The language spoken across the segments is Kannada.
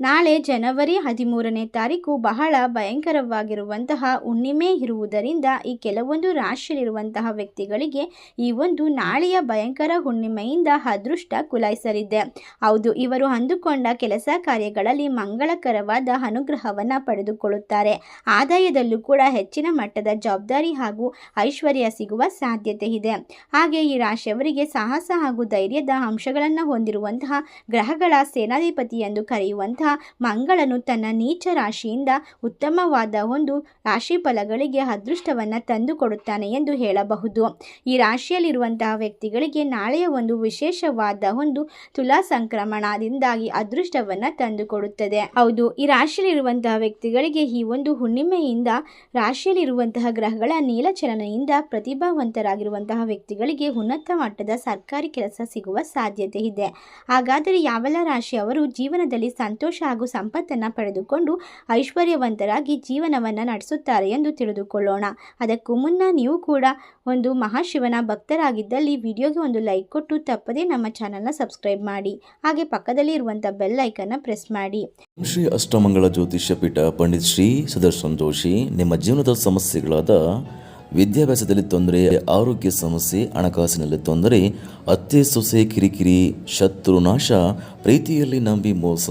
ನಾಳೆ ಜನವರಿ ಹದಿಮೂರನೇ ತಾರೀಕು ಬಹಳ ಭಯಂಕರವಾಗಿರುವಂತಹ ಹುಣ್ಣಿಮೆ ಇರುವುದರಿಂದ ಈ ಕೆಲವೊಂದು ರಾಶಿಯಲ್ಲಿರುವಂತಹ ವ್ಯಕ್ತಿಗಳಿಗೆ ಈ ಒಂದು ನಾಳೆಯ ಭಯಂಕರ ಹುಣ್ಣಿಮೆಯಿಂದ ಅದೃಷ್ಟ ಕುಲಾಯಿಸಲಿದೆ. ಹೌದು, ಇವರು ಅಂದುಕೊಂಡ ಕೆಲಸ ಕಾರ್ಯಗಳಲ್ಲಿ ಮಂಗಳಕರವಾದ ಅನುಗ್ರಹವನ್ನು ಪಡೆದುಕೊಳ್ಳುತ್ತಾರೆ. ಆದಾಯದಲ್ಲೂ ಕೂಡ ಹೆಚ್ಚಿನ ಮಟ್ಟದ ಜವಾಬ್ದಾರಿ ಹಾಗೂ ಐಶ್ವರ್ಯ ಸಿಗುವ ಸಾಧ್ಯತೆ ಇದೆ. ಹಾಗೆ ಈ ರಾಶಿಯವರಿಗೆ ಸಾಹಸ ಹಾಗೂ ಧೈರ್ಯದ ಅಂಶಗಳನ್ನು ಹೊಂದಿರುವಂತಹ ಗ್ರಹಗಳ ಸೇನಾಧಿಪತಿ ಎಂದು ಕರೆಯುವಂತಹ ಮಂಗಳನು ತನ್ನ ನೀಚ ರಾಶಿಯಿಂದ ಉತ್ತಮವಾದ ಒಂದು ರಾಶಿ ಫಲಗಳಿಗೆ ಅದೃಷ್ಟವನ್ನು ತಂದುಕೊಡುತ್ತಾನೆ ಎಂದು ಹೇಳಬಹುದು. ಈ ರಾಶಿಯಲ್ಲಿರುವಂತಹ ವ್ಯಕ್ತಿಗಳಿಗೆ ನಾಳೆಯ ಒಂದು ವಿಶೇಷವಾದ ಒಂದು ತುಲಾ ಸಂಕ್ರಮಣದಿಂದಾಗಿ ಅದೃಷ್ಟವನ್ನು ತಂದುಕೊಡುತ್ತದೆ. ಹೌದು, ಈ ರಾಶಿಯಲ್ಲಿರುವಂತಹ ವ್ಯಕ್ತಿಗಳಿಗೆ ಈ ಒಂದು ಹುಣ್ಣಿಮೆಯಿಂದ, ರಾಶಿಯಲ್ಲಿರುವಂತಹ ಗ್ರಹಗಳ ನೀಲಚಲನೆಯಿಂದ ಪ್ರತಿಭಾವಂತರಾಗಿರುವಂತಹ ವ್ಯಕ್ತಿಗಳಿಗೆ ಉನ್ನತ ಮಟ್ಟದ ಸರ್ಕಾರಿ ಕೆಲಸ ಸಿಗುವ ಸಾಧ್ಯತೆ ಇದೆ. ಹಾಗಾದರೆ ಯಾವೆಲ್ಲ ರಾಶಿಯವರು ಜೀವನದಲ್ಲಿ ಸಂತೋಷ ಹಾಗೂ ಸಂಪತ್ತನ್ನು ಪಡೆದುಕೊಂಡು ಐಶ್ವರ್ಯವಂತರಾಗಿ ಜೀವನವನ್ನು ನಡೆಸುತ್ತಾರೆ ಎಂದು ತಿಳಿದುಕೊಳ್ಳೋಣ. ಅದಕ್ಕೂ ಮುನ್ನ ನೀವು ಕೂಡ ಒಂದು ಮಹಾಶಿವನ ಭಕ್ತರಾಗಿದ್ದಲ್ಲಿ ವಿಡಿಯೋಗೆ ಒಂದು ಲೈಕ್ ಕೊಟ್ಟು ತಪ್ಪದೇ ನಮ್ಮ ಚಾನಲ್ನ ಸಬ್ಸ್ಕ್ರೈಬ್ ಮಾಡಿ. ಹಾಗೆ ಪಕ್ಕದಲ್ಲಿ ಇರುವಂಥ ಬೆಲ್ ಐಕನ್ನ ಪ್ರೆಸ್ ಮಾಡಿ. ಶ್ರೀ ಅಷ್ಟಮಂಗಳ ಜ್ಯೋತಿಷ್ಯ ಪೀಠ ಪಂಡಿತ್ ಶ್ರೀ ಸುದರ್ಶನ್ ಜೋಶಿ, ನಿಮ್ಮ ಜೀವನದ ಸಮಸ್ಯೆಗಳಾದ ವಿದ್ಯಾಭ್ಯಾಸದಲ್ಲಿ ತೊಂದರೆ, ಆರೋಗ್ಯ ಸಮಸ್ಯೆ, ಹಣಕಾಸಿನಲ್ಲಿ ತೊಂದರೆ, ಅತ್ತೆ ಸೊಸೆ ಕಿರಿಕಿರಿ, ಶತ್ರು ನಾಶ, ಪ್ರೀತಿಯಲ್ಲಿ ನಂಬಿ ಮೋಸ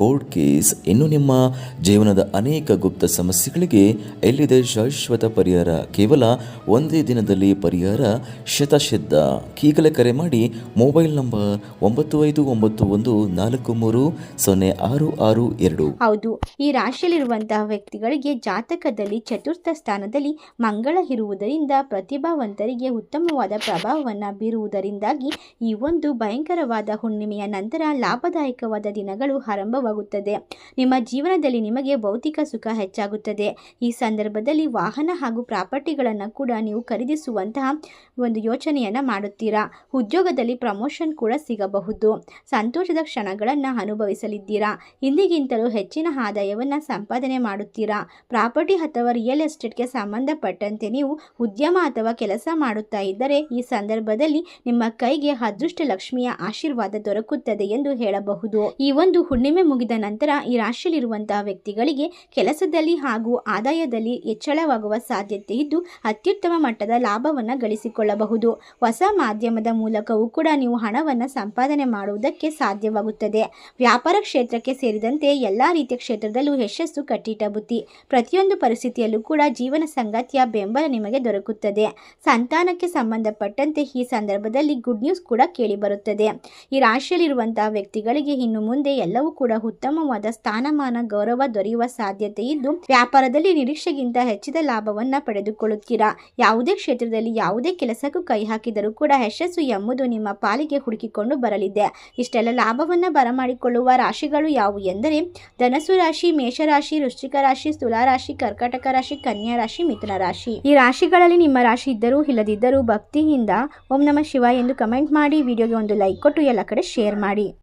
ಕೋರ್ಟ್ ಕೇಸ್ ಇನ್ನು ನಿಮ್ಮ ಜೀವನದ ಅನೇಕ ಗುಪ್ತ ಸಮಸ್ಯೆಗಳಿಗೆ ಎಲ್ಲಿದೆ ಶಾಶ್ವತ ಪರಿಹಾರ? ಕೇವಲ ಒಂದೇ ದಿನದಲ್ಲಿ ಪರಿಹಾರ? ಶತಸಿದ್ಧ ಈಗಲೇ ಕರೆ ಮಾಡಿ ಮೊಬೈಲ್ ನಂಬರ್ ಒಂಬತ್ತು ಐದು ಒಂಬತ್ತು ಒಂದು ನಾಲ್ಕು ಮೂರು ಸೊನ್ನೆ ಆರು ಆರು ಎರಡು. ಹೌದು. ಈ ರಾಶಿಯಲ್ಲಿರುವಂತಹ ವ್ಯಕ್ತಿಗಳಿಗೆ ಜಾತಕದಲ್ಲಿ ಚತುರ್ಥ ಸ್ಥಾನದಲ್ಲಿ ಮಂಗಳ ಇರುವುದರಿಂದ ಪ್ರತಿಭಾವಂತರಿಗೆ ಉತ್ತಮವಾದ ಪ್ರಭಾವವನ್ನು ಬೀರುವುದರಿಂದಾಗಿ ಈ ಒಂದು ಭಯಂಕರವಾದ ಹುಣ್ಣಿಮೆಯ ನಂತರ ಲಾಭದಾಯಕವಾದ ದಿನಗಳು ಆರಂಭವಾಗುತ್ತದೆ ನಿಮ್ಮ ಜೀವನದಲ್ಲಿ ನಿಮಗೆ ಭೌತಿಕ ಸುಖ ಹೆಚ್ಚಾಗುತ್ತದೆ. ಈ ಸಂದರ್ಭದಲ್ಲಿ ವಾಹನ ಹಾಗೂ ಪ್ರಾಪರ್ಟಿಗಳನ್ನು ಕೂಡ ನೀವು ಖರೀದಿಸುವಂತಹ ಒಂದು ಯೋಚನೆಯನ್ನು ಮಾಡುತ್ತೀರಾ? ಉದ್ಯೋಗದಲ್ಲಿ ಪ್ರಮೋಷನ್ ಕೂಡ ಸಿಗಬಹುದು. ಸಂತೋಷದ ಕ್ಷಣಗಳನ್ನು ಅನುಭವಿಸಲಿದ್ದೀರಾ? ಇಂದಿಗಿಂತಲೂ ಹೆಚ್ಚಿನ ಆದಾಯವನ್ನು ಸಂಪಾದನೆ ಮಾಡುತ್ತೀರಾ? ಪ್ರಾಪರ್ಟಿ ಅಥವಾ ರಿಯಲ್ ಎಸ್ಟೇಟ್ಗೆ ಸಂಬಂಧಪಟ್ಟಂತೆ ನೀವು ಉದ್ಯಮ ಅಥವಾ ಕೆಲಸ ಮಾಡುತ್ತಾ ಇದ್ದರೆ ಈ ಸಂದರ್ಭದಲ್ಲಿ ನಿಮ್ಮ ಕೈಗೆ ಅದೃಷ್ಟ ಲಕ್ಷ್ಮಿಯ ಆಶೀರ್ವಾದ ದೊರಕುತ್ತದೆ ಎಂದು ಹೇಳಬಹುದು. ಈ ಒಂದು ಹುಣ್ಣಿಮೆ ಮುಗಿದ ನಂತರ ಈ ರಾಶಿಯಲ್ಲಿರುವಂತಹ ವ್ಯಕ್ತಿಗಳಿಗೆ ಕೆಲಸದಲ್ಲಿ ಹಾಗೂ ಆದಾಯದಲ್ಲಿ ಹೆಚ್ಚಳವಾಗುವ ಸಾಧ್ಯತೆ ಇದ್ದು, ಅತ್ಯುತ್ತಮ ಮಟ್ಟದ ಲಾಭವನ್ನು ಗಳಿಸಿಕೊಳ್ಳಬಹುದು. ಹೊಸ ಮಾಧ್ಯಮದ ಮೂಲಕವೂ ಕೂಡ ನೀವು ಹಣವನ್ನು ಸಂಪಾದನೆ ಮಾಡುವುದಕ್ಕೆ ಸಾಧ್ಯವಾಗುತ್ತದೆ. ವ್ಯಾಪಾರ ಕ್ಷೇತ್ರಕ್ಕೆ ಸೇರಿದಂತೆ ಎಲ್ಲ ರೀತಿಯ ಕ್ಷೇತ್ರದಲ್ಲೂ ಯಶಸ್ಸು ಕಟ್ಟಿಟ್ಟ ಬುತ್ತಿ ಪ್ರತಿಯೊಂದು ಪರಿಸ್ಥಿತಿಯಲ್ಲೂ ಕೂಡ ಜೀವನ ಸಂಗಾತಿಯ ಬೆಂಬಲ ನಿಮಗೆ ದೊರಕುತ್ತದೆ. ಸಂತಾನಕ್ಕೆ ಸಂಬಂಧಪಟ್ಟಂತೆ ಈ ಸಂದರ್ಭದಲ್ಲಿ ಗುಡ್ ನ್ಯೂಸ್ ಕೂಡ ಕೇಳಿಬರುತ್ತದೆ. ಈ ರಾಶಿಯಲ್ಲಿರುವಂತಹ ವ್ಯಕ್ತಿಗಳಿಗೆ ಇನ್ನು ಮುಂದೆ ಎಲ್ಲವೂ ಕೂಡ ಉತ್ತಮವಾದ ಸ್ಥಾನಮಾನ ಗೌರವ ದೊರೆಯುವ ಸಾಧ್ಯತೆ ಇದ್ದು, ವ್ಯಾಪಾರದಲ್ಲಿ ನಿರೀಕ್ಷೆಗಿಂತ ಹೆಚ್ಚಿದ ಲಾಭವನ್ನ ಪಡೆದುಕೊಳ್ಳುತ್ತೀರಾ? ಯಾವುದೇ ಕ್ಷೇತ್ರದಲ್ಲಿ ಯಾವುದೇ ಕೆಲಸಕ್ಕೂ ಕೈ ಹಾಕಿದರೂ ಕೂಡ ಯಶಸ್ಸು ಎಂಬುದು ನಿಮ್ಮ ಪಾಲಿಗೆ ಹುಡುಕಿಕೊಂಡು ಬರಲಿದೆ. ಇಷ್ಟೆಲ್ಲ ಲಾಭವನ್ನ ಬರಮಾಡಿಕೊಳ್ಳುವ ರಾಶಿಗಳು ಯಾವುವು ಎಂದರೆ, ಧನಸು ರಾಶಿ ಮೇಷರಾಶಿ ವೃಶ್ಚಿಕ ರಾಶಿ ತುಲಾರಾಶಿ ಕರ್ಕಾಟಕ ರಾಶಿ, ಕನ್ಯಾ ರಾಶಿ, ಮಿಥುನ ರಾಶಿ. ಈ ರಾಶಿಗಳಲ್ಲಿ ನಿಮ್ಮ ರಾಶಿ ಇದ್ದರೂ ಇಲ್ಲದಿದ್ದರೂ ಭಕ್ತಿಯಿಂದ ಓಂ ನಮ ಶಿವ ಎಂದು ಕಮೆಂಟ್ ಮಾಡಿ, ವಿಡಿಯೋಗೆ ಒಂದು ಲೈಕ್ ಕೊಟ್ಟು ಎಲ್ಲ ಕಡೆ ಶೇರ್ ಮಾಡಿ.